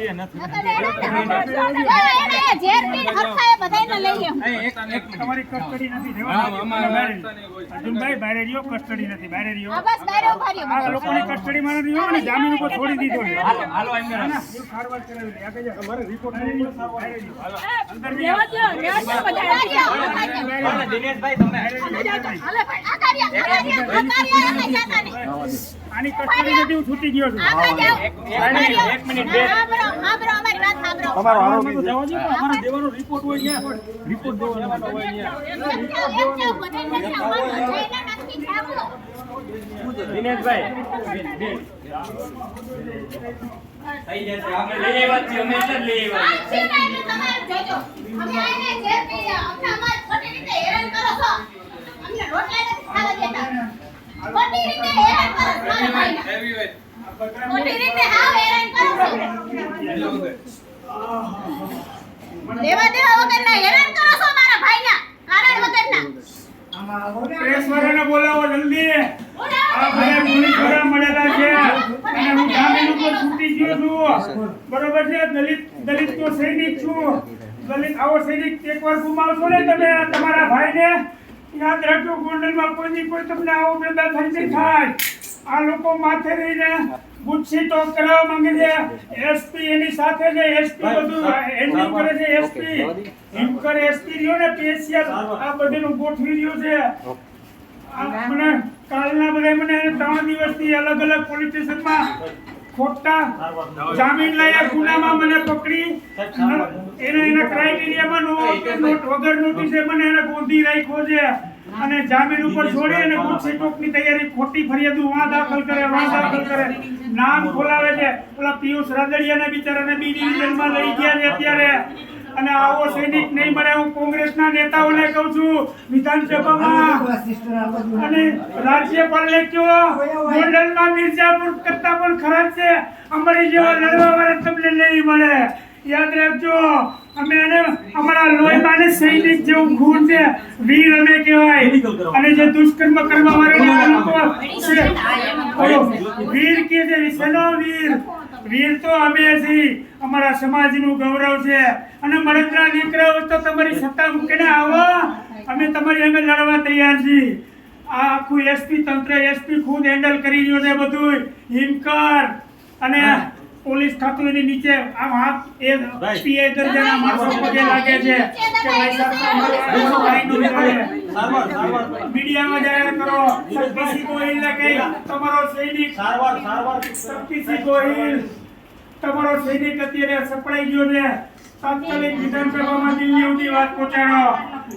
એ ભાઈ, આજ કોઈ અડેલો નથી તમારી કસ્ટડી નથી અર્જુનભાઈ બારે રહ્યો કસ્ટડી નથી બારે રહ્યો. આ લોકોની રહ્યો અને જામીન ઉપર છોડી દીધો છે. સારવાર કરાવી લે. આગળ અમારે રિપોર્ટ. અંદર. દિનેશભાઈ તમે. આની કસ્ટડી નથી હું છૂટી ગયો છું. એક મિનિટ બે તમારો આરોપી દો અમારે દેવાનો રિપોર્ટ હોય ને રિપોર્ટ દેવાનો હોય અહીંયા રિપોર્ટ દેવાનો દિનેશભાઈ. થઈ જશે અમે લઈ આવ્યા છીએ અમે એટલે લઈ આવ્યા છીએ. તમારે જોજો. અમે આને જે પી અમને અમાર ખોટી રીતે હેરાન કરો છો. અમને રોટલા નથી મારા ભાઈને. ખોટી રીતે હાવ હેરાન કરો છો. લેવા દેવા વગરના હેરાન કરો છો મારા ભાઈના કારણ વગરના. પ્રેસ વાળાને બોલાવો જલ્દી. આ ભાઈ પોલીસવાળા મળેલા છે. અને હું જામીન ઉપર છૂટી ગયો છું. બરોબર છે? દલિત દલિત તો સૈનિક છું. દલિત આવો સૈનિક એકવાર ગુમાવશો ને તમે તમારા ભાઈને. યાદ રાખજો ગોંડલમાં કોઈની કોઈ તમને આવો પેદા થઈ નહીં થાય. આ લોકો માથે રહીને ગુસ્સી તો કરાવવા માંગે છે. એસપી એની સાથે છે. એસપી બધું હેન્ડલિંગ કરે છે એસપી હિમકર એસપી રહ્યો ને પેશિયલ આ બધીનું ગોઠવી રહ્યું છે. મને કાલના બધા મને ત્રણ દિવસથી અલગ અલગ પોલીસ સ્ટેશનમાં ખોટા જામીન લાયા ગુનામાં મને પકડી. એને એના ક્રાઇટેરિયામાં નો વગર નોટિસે મને એને ગોંધી રાખ્યો છે. અને જામીન ઉપર છોડી અને ગુસ્સી ચોકની તૈયારી ખોટી ફરિયાદો વાં દાખલ કરે વાં દાખલ કરે. નામ ખોલાવે છે. ઓલા પિયુષ રાદડિયાને બિચારાને બી ડિવિઝનમાં લઈ ગયા છે અત્યારે. અને આવો સૈનિક નહીં મળે. હું કોંગ્રેસના નેતાઓને કહું છું વિધાનસભામાં અને રાજ્યપાલને કયો ગોંડલમાં મિર્જાપુર કરતા પણ ખરાબ છે. અમારી જેવા લડવા વાળા તમને નહીં મળે. યાદ રાખજો અમે એને અમારા લોહીમાં સૈનિક જેવું ગુણ છે વીર અમે કહેવાય. અને જે દુષ્કર્મ કરવા વાળા વીર કે છે શેનો વીર? વીર તો અમે છીએ. અમારા સમાજનું ગૌરવ છે. અને મળદરા દીકરાઓ તો તમારી સત્તા મૂકીને આવો. અમે તમારી અમે લડવા તૈયાર છીએ. આ આખું એસપી તંત્ર એસપી ખુદ હેન્ડલ કરી રહ્યું છે બધું હિમકર અને પોલીસ ખાતું એની નીચે આમ હાથ એ પીએ દરજાના માણસો પગે લાગે છે કે ભાઈ ન ચાલે. મીડિયામાં જાહેર કરો. શક્તિસિંહ ગોહિલને કહી તમારો સૈનિક શક્તિસિંહ ગોહિલ તમારો સૈનિક અત્યારે સપડાઈ ગયો છે. તાત્કાલિક વિધાનસભામાં દિલ્હી સુધી વાત પહોંચાડો.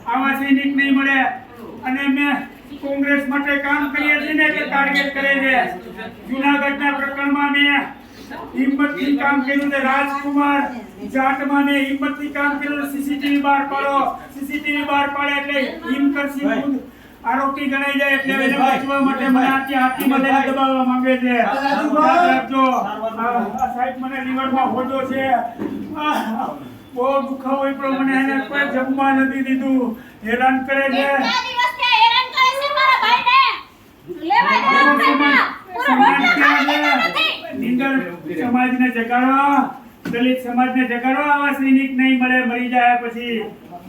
આવા સૈનિક નહીં મળે. અને મેં કોંગ્રેસ માટે કામ કરીએ છીએ ને કે ટાર્ગેટ કરે છે. જુનાગઢના પ્રકરણમાં મેં હિંમતથી કામ કર્યું ને રાજકુમાર જાટમાને હિંમતથી કામ કર્યું સીસીટીવી બહાર પાડો. સીસીટીવી બહાર પાડે એટલે હિમકરસિંહ ખુદ. આરોપી ગણાઈ જાય એટલે એને બચવા માટે મને આથી હાથીમાં લઈને દબાવવા માંગે છે. રાખજો. સાહેબ મને લીવરમાં હોજો છે. બહુ દુખાવો પણ મને. એને કોઈ જમવા નથી દીધું. હેરાન કરે છે કેટલા દિવસથી હેરાન કરે છે મારા ભાઈને લેવા દેવા વગરના. પૂરો રોટલો ખાવા દેતા નથી નિંદર સમાજને જગાડવા દલિત સમાજને જગાડવા આવા સૈનિક નહીં મળે મરી જાય પછી.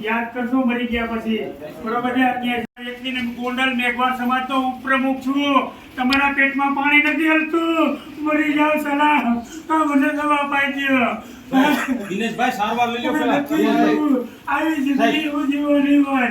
યાદ કરશો મરી ગયા પછી. બરોબર છે? ગોંડલ મેઘવાળ સમાજ તો હું પ્રમુખ છું. તમારા પેટમાં પાણી નથી હલતું. મરી જાવ સલાહ. તો મને દવા અપાઈ દો દિનેશભાઈ સારવાર લઈ લો આવી જિંદગી હું જીવો નહીં હોય.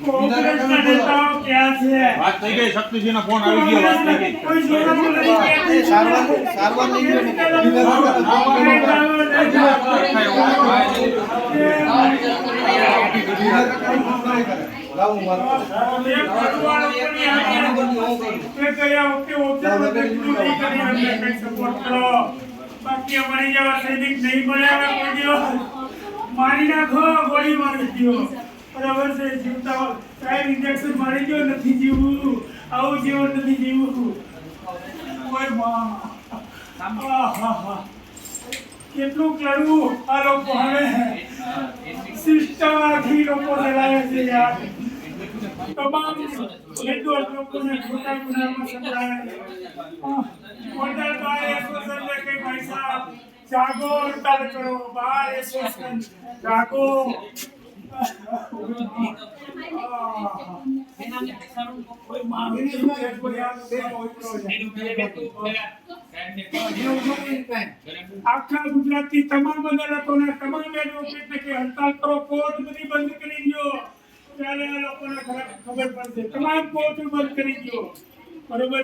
કોંગ્રેસના નેતાઓ ક્યાં છે વાત થઈ ગઈ શક્તિસિંહનો ફોન આવી ગયો વાત થઈ ગઈ કોઈ જોવાનું નથી સારવાર સારવાર લઈ ગયો લાવું મારું. બાકી અમારી જેવા સૈનિક નહીં નાખો ગોળી મારી દ્યો. બરાબર છે, જીવતા હોય. સાહેબ ઇન્જેક્શન મારી ગયો નથી જીવવું. આવું જીવન નથી જીવવું. ઓય કેટલું કરવું આ લોકો હવે. સિસ્ટમ આખી લોકો ચલાવે છે યાર. તમામ નિર્દોષ લોકોને ખોટા ગુનામાં સંકળાયા મોટરબાર એસોસિએશનને કે ભાઈ સાહેબ જાગો હડતાલ કરો. Bar association. જાગો. ત્યારે ખબર પડશે. તમામ કોર્ટ બંધ કરી દો. બરોબર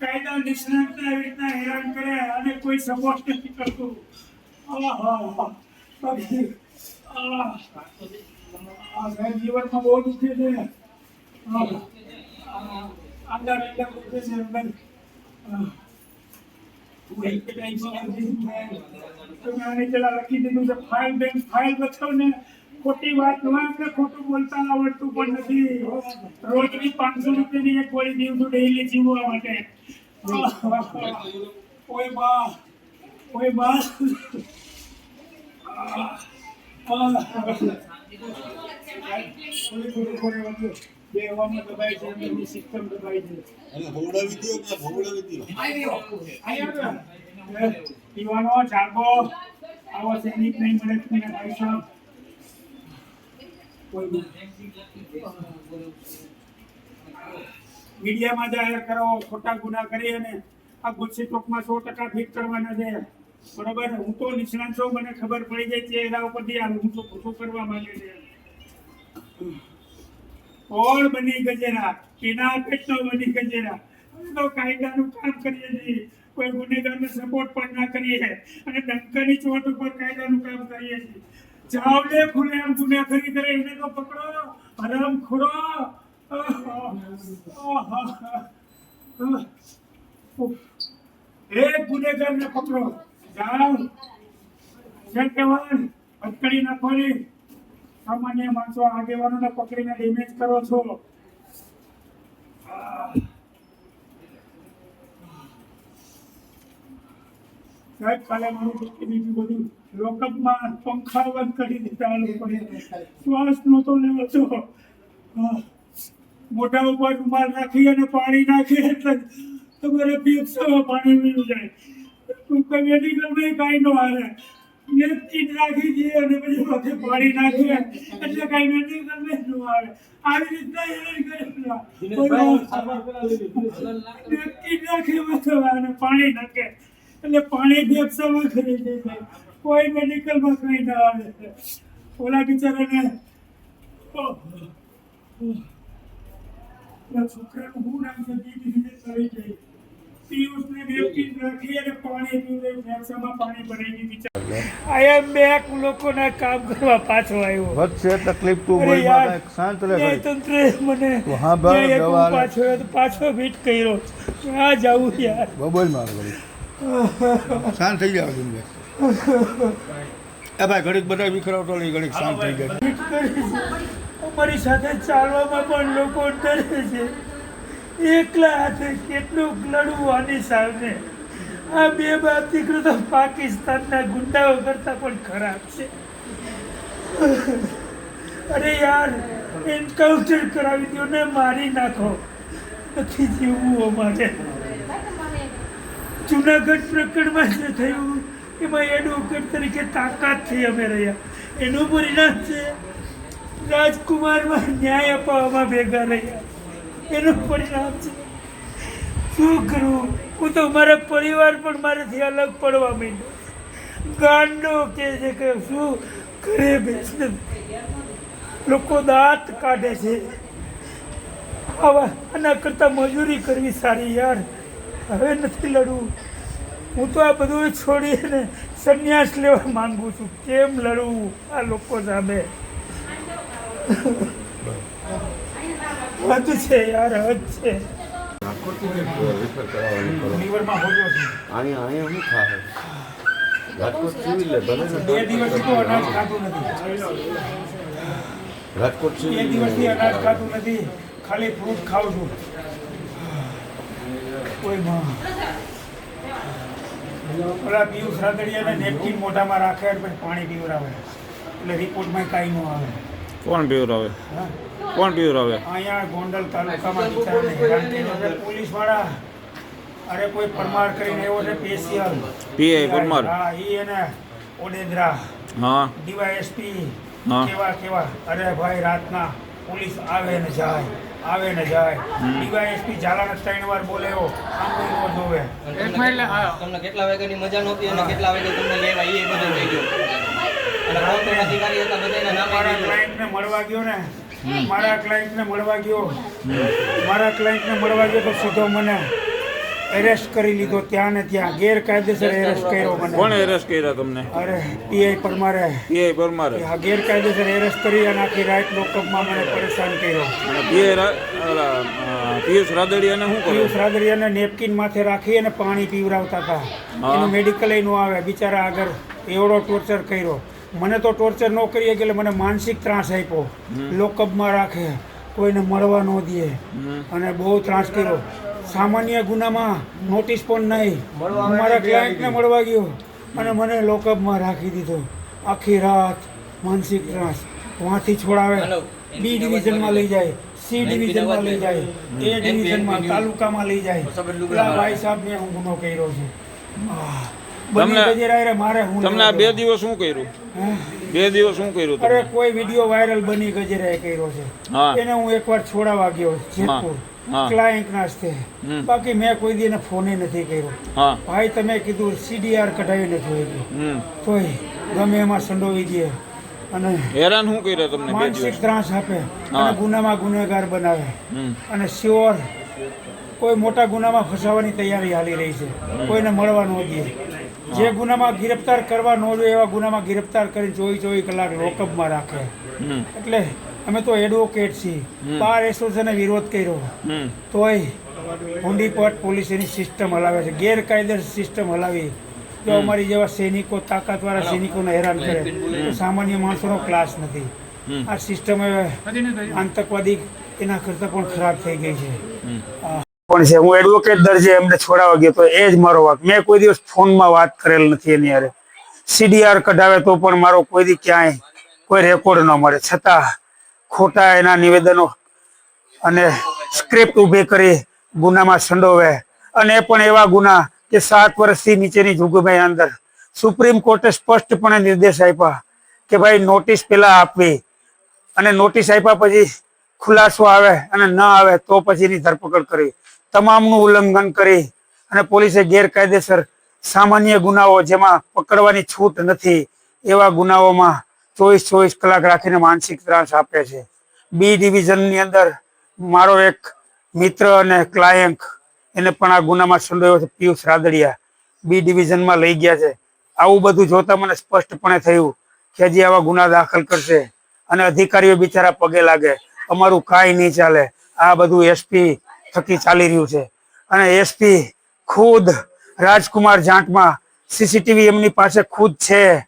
કાયદા નિષ્ણાતને આવી રીતના હેરાન કરે અને કોઈ સપોર્ટ નથી કરતું. આહા. જીવનમાં ને ખોટું બોલતા આવડતું પણ નથી રોજની પાંચસો રૂપિયાની એક ગોળી દીવ છું ડેઈલી જીવવા માટે કોઈ બા કોઈ બા મીડિયામાં જાહેર કરો, ખોટા ગુના કરી અને આ ગુસ્સી ટોકમાં સો ટકા ફિટ કરવાના છે. બરોબર, હું તો નિષ્ણાત છું, મને ખબર પડી જાય છે એના ઉપરથી આ હું તો ખોટું કરવા માંગે છે. કોણ બની ગજેરા? કેના પેટનો બની ગજેરા. અમે તો કાયદાનું કામ કરીએ છીએ. કોઈ ગુનેગારને સપોર્ટ પણ ના કરીએ. અને ડંકાની ચોટ ઉપર કાયદાનું કામ કરીએ છીએ. ને ખુલે આમ ગુનેખોરી કરે, એને તો પકડો. હરામ ખોરો. એક ગુનેગારને પકડો. છે. છો લોકઅપમાં પંખા બંધ. કરી દીધા શ્વાસ નહોતો લેવો તો. મોઢા ઉપર રૂમાલ રાખી અને પાણી નાખી એટલે તમારે પીપસામાં પાણી મીલું જાય. કોઈ મેડિકલમાં કાંઈ ન આવે રાખી દઈએ અને પછી માથે પાણી નાખીએ એટલે કાંઈ મેડિકલમાં ન આવે આવી રીતના ચીજ અને પાણી નાખે. એટલે પાણી ફેફસામાં કરી દે છે કોઈ મેડિકલમાં કંઈ ના આવે ઓલા બિચારાને છોકરાનું શું નામ છે? કરી ગઈ પિયુષને બેવકી રાખી અને પાણી પીવડે ફેફસામાં પાણી ભરાઈ ગયું આયા બેક લોકોના કામ કરવા પાછો આવ્યો. વધશે તકલીફ તું અરે બોલમાં શાંત રહે ઘડીક. ન્યાયતંત્રએ મને હા ભાઈ, દવા પાછો પાછો ભીટ કર્યો. ક્યાં જાવું યાર. બબોલ માર. શાંત થઈ જાવ તમે એ ભાઈ ઘડીક બધા વિખરાવતો નહીં ઘડીક શાંત થઈ જાય. કરીશ સાથે ચાલવામાં પણ લોકો ડરે છે. એકલા હાથે કેટલું લડવું આની સામે? આ બે બાપ દીકરો તો પાકિસ્તાનના ગુંડાઓ કરતા પણ ખરાબ છે. અરે યાર, એન્કાઉન્ટર કરાવી દો ને મારી નાખો. નથી જીવવું અમારે. જુનાગઢ પ્રકરણમાં જે થયું, એમાં એડવોકેટ તરીકે તાકાતથી અમે રહ્યા. એનું પરિણામ છે, રાજકુમારમાં ન્યાય અપાવવામાં ભેગા રહ્યા. એનું પરિણામ છે. શું કરવું હું તો મારા પરિવાર પણ મારાથી અલગ પડવા માંડ્યો ગાંડો કે છે કે શું ઘરે બેસને? લોકો દાંત કાઢે છે. આવા આના કરતાં મજૂરી કરવી સારી યાર. હવે નથી લડવું. હું તો આ બધું છોડીને સંન્યાસ લેવા માંગુ છું. કેમ લડવું આ લોકો સામે? હદ છે યાર હદ છે લીવરમાં હોજો છે. અહીંયા અહીંયા રાજકોટ બે દિવસથી અનાજ ખાતું નથી. રાજકોટ બે દિવસથી અનાજ ખાતું નથી. ખાલી ફ્રૂટ ખાઉં છું. કોઈ માં. ઓલા પિયુષ રાદડિયાને નેપકિન મોઢામાં રાખે પાણી પીવડાવે. એટલે રિપોર્ટમાં કાંઈ ન આવે. કોણ પીવરાવે કોણ પીવરાવે અહીંયા ગોંડલ તાલુકામાં બિચારાને પોલીસવાળા અરે કોઈ પરમાર કરીને એવો છે સ્પેશિયલ. પીઆઈ પરમાર? હા ઈ એને ઓડેદરા હા. ડીવાયએસપી હા. કેવા કેવા. અરે ભાઈ રાતના પોલીસ આવે ને જાય આવે ને જાય. ડીવાયએસપી ઝાલાને ત્રણ વાર બોલે એવો આમ નો જોવે. તમને કેટલા વાગ્યાની મજા નહોતી અને કેટલા વાગે તમને લેવા એ બધું થઈ ગયું. મારા ક્લાયન્ટને મળવા ગયો ને. મારા ક્લાયન્ટને મળવા ગયો. મારા ક્લાયન્ટને મળવા ગયો તો સીધો મને એરેસ્ટ કરી લીધો ત્યાં ને ત્યાં. ગેરકાયદેસર એરેસ્ટ કર્યો મને. કોણ એરેસ્ટ કર્યા તમને? અરે પીઆઈ પરમારે. પીઆઈ પરમારે. આ ગેરકાયદેસર એરેસ્ટ કરી અને આખી રાત લોકઅપમાં મને પરેશાન કર્યો. પિયુષ રાદડિયાને શું પિયુષ રાદડિયાને નેપકિન માથે રાખી અને પાણી પીવડાવતા હતા. એનું મેડિકલ નો આવે. બિચારા આગળ એવડો ટોર્ચર કર્યો. મને તો ટોર્ચર ન કરીએ એટલે મને માનસિક ત્રાસ આપ્યો. લોકઅપમાં રાખે કોઈને મળવા ન દે. અને બહુ ત્રાસ કર્યો. સામાન્ય ગુનામાં નોટિસ પણ નહીં. મારા ક્લાયન્ટને મળવા ગયો. અને મને લોકઅપમાં રાખી દીધો. આખી રાત માનસિક ત્રાસ. વાંથી છોડાવે. બી ડિવિઝનમાં લઈ જાય. સી ડિવિઝનમાં લઈ જાય. એ ડિવિઝનમાં તાલુકામાં લઈ જાય. ભાઈ ભાઈ સાહેબને હું ગુનો કર્યો છું. તમને- બે દિવસ શું કર્યું? બે દિવસ શું કર્યું અરે કોઈ વીડિયો વાયરલ બની ગજેરાએ કર્યો છે. એને હું એકવાર છોડાવા ગયો જેતપુર. ક્લાયન્ટ નાસ્તે બાકી મેં કોઈ દી ફોને નથી કર્યો. ભાઈ તમે કીધું સીડીઆર કઢાવી નથી હોય તોય ગમે એમાં સંડોવી દે. અને હેરાન શું કર્યા તમને માનસિક ત્રાસ આપે અને ગુનામાં ગુનેગાર બનાવે. અને શ્યોર કોઈ મોટા ગુનામાં ફસાવાની તૈયારી હાલી રહી છે. કોઈને મળવા ન દે. જે ગુનામાં ગિરફ્તાર કરવા ન જોઈએ એવા ગુનામાં ગિરફ્તાર કરી ચોવીસ ચોવીસ કલાક લોકઅપમાં રાખે. એટલે અમે તો એડવોકેટ છીએ. બાર એસોસિએશને વિરોધ કર્યો. તોય હુંડીપટ પોલીસ એની સિસ્ટમ હલાવે છે. ગેરકાયદેસર સિસ્ટમ હલાવી. જો અમારી જેવા સૈનિકો તાકાતવાળા સૈનિકોને હેરાન કરે તો સામાન્ય માણસોનો ક્લાસ નથી. આ સિસ્ટમ હવે આતંકવાદી એના કરતાં પણ ખરાબ થઈ ગઈ છે. પણ છે, હું એડવોકેટ દરજે એમને છોડાવવા ગયો તો એ જ મારો વાક. મેં કોઈ દિવસ ફોનમાં વાત કરેલ નથી એની હારે. સીડીઆર કઢાવે તો પણ મારો કોઈ દી ક્યાંય કોઈ રેકોર્ડ ન મળે. છતાં ખોટા એના નિવેદનો અને સ્ક્રિપ્ટ ઊભી કરી ગુનામાં સંડોવે. અને પણ એવા ગુના કે સાત વર્ષથી નીચેની જુગભાઈ અંદર. સુપ્રીમ કોર્ટે સ્પષ્ટપણે નિર્દેશ આપ્યા કે ભાઈ નોટિસ પેલા આપવી. અને નોટિસ આપ્યા પછી ખુલાસો આવે અને ન આવે તો પછીની ધરપકડ કરવી. તમામનું ઉલ્લંઘન કરી અને પોલીસે ગેરકાયદેસર સામાન્ય ગુનાઓ જેમાં પકડવાની છૂટ નથી, એવા ગુનાઓમાં ચોવીસ ચોવીસ કલાક રાખીને માનસિક ત્રાસ આપે છે. બી ડિવિઝનની અંદર મારો એક મિત્ર અને ક્લાયન્ટ એને પણ આ ગુનામાં સંડોયો છે, પિયુષ રાદડિયા. બી ડિવિઝનમાં લઈ ગયા છે. આવું બધું જોતા મને સ્પષ્ટપણે થયું કે હજી આવા ગુના દાખલ કરશે અને અધિકારીઓ બિચારા પગે લાગે. અમારું કાંઈ નહીં ચાલે. આ બધું એસપી થકી ચાલી રહ્યું છે. અને એસપી ખુદ રાજકુમાર જાટમાં સીસીટીવી એમની પાસે ખુદ છે.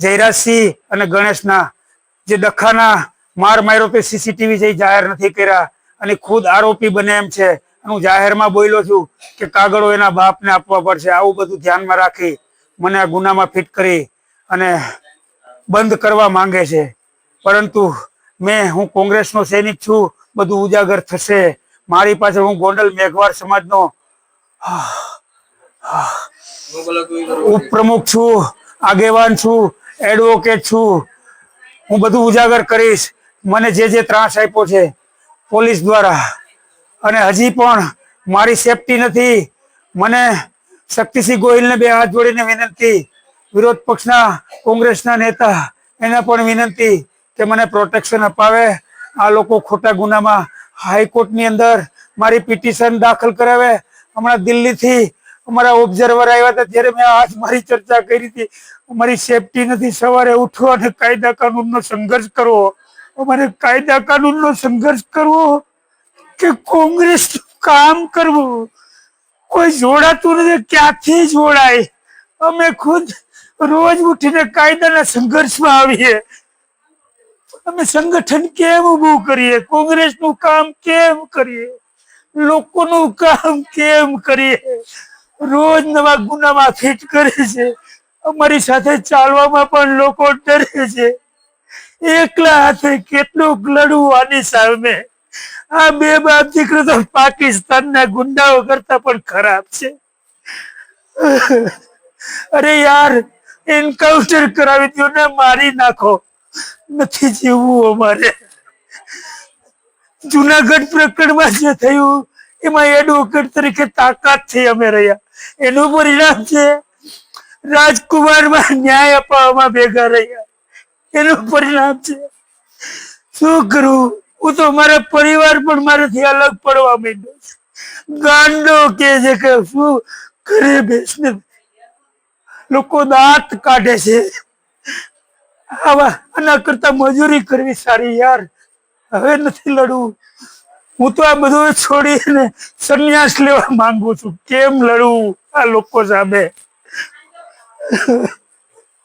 જયરાજસિંહ અને ગણેશના જે ડખાના માર માર્યો તે સીસીટીવી જે જાહેર નથી કર્યા. અને ખુદ આરોપી બને એમ છે. હું જાહેરમાં બોલ્યો છું કે કાગળો એના બાપને આપવા પડશે. આવું બધું ધ્યાનમાં રાખી મને આ ગુનામાં ફિટ કરી અને બંધ કરવા માંગે છે. પરંતુ મેં, હું કોંગ્રેસનો સૈનિક છું, બધું ઉજાગર થશે. મારી પાસે હું ગોંડલ મેઘવાળ સમાજનો ઉપપ્રમુખ છું, આગેવાન છું એડવોકેટ છું. હું બધું ઉજાગર કરીશ. મને જે જે ત્રાસ આપ્યો છે, પોલીસ દ્વારા. અને હજી પણ મારી સેફટી નથી. મને શક્તિસિંહ ગોહિલને બે હાથ જોડીને વિનંતી. વિરોધ પક્ષના, કોંગ્રેસના નેતા, એને પણ વિનંતી કે મને પ્રોટેક્શન અપાવે. આ લોકો ખોટા ગુનામાં હાઈકોર્ટની અંદર મારી પિટિશન દાખલ કરાવે. હમણાં દિલ્હીથી અમારા ઓબ્ઝર્વર આવ્યા હતા, ત્યારે મેં આજ મારી ચર્ચા કરી હતી. અમારી સેફટી નથી, સવારે ઉઠવો અને કાયદા કાનૂનનો સંઘર્ષ કરવો. અમારે કાયદા કાનૂનનો સંઘર્ષ કરવો કે કોંગ્રેસ કામ કરવું? કોઈ જોડાતું નથી, ક્યાંથી જોડાય? અમે ખુદ રોજ ઉઠીને કાયદાના સંઘર્ષમાં આવીએ. અમે સંગઠન કેમ ઉભું કરીએ? કોંગ્રેસનું કામ કેમ કરીએ? લોકોનું કામ કેમ કરીએ? રોજ નવા ગુનામાં ફિટ કરે છે. અમારી સાથે ચાલવામાં પણ લોકો ડરે છે. એકલા હાથે કેટલું લડવું આની સામે. આ બે બાપ દીકરો તો પાકિસ્તાનના ગુંડાઓ કરતા પણ ખરાબ છે. અરે યાર, એન્કાઉન્ટર કરાવી દો ને, મારી નાખો. નથી જીવવું અમારે. જુનાગઢ પ્રકરણમાં જે થયું, એમાં એડવોકેટ તરીકે તાકાતથી અમે રહ્યા. એનું પરિણામ છે. રાજકુમારમાં ન્યાય અપાવવામાં ભેગા રહ્યા. એનું પરિણામ છે. શું કરું? હું તો મારા પરિવાર પણ મારાથી અલગ પડવા માંડ્યો છે. ગાંડો કે છે કે શું ઘરે બેસને લોકો દાંત કાઢે છે. આવા આના કરતા મજૂરી કરવી સારી યાર. હવે નથી લડવું. હું તો આ બધું છોડીને સંન્યાસ લેવા માંગુ છું. કેમ લડવું આ લોકો સામે?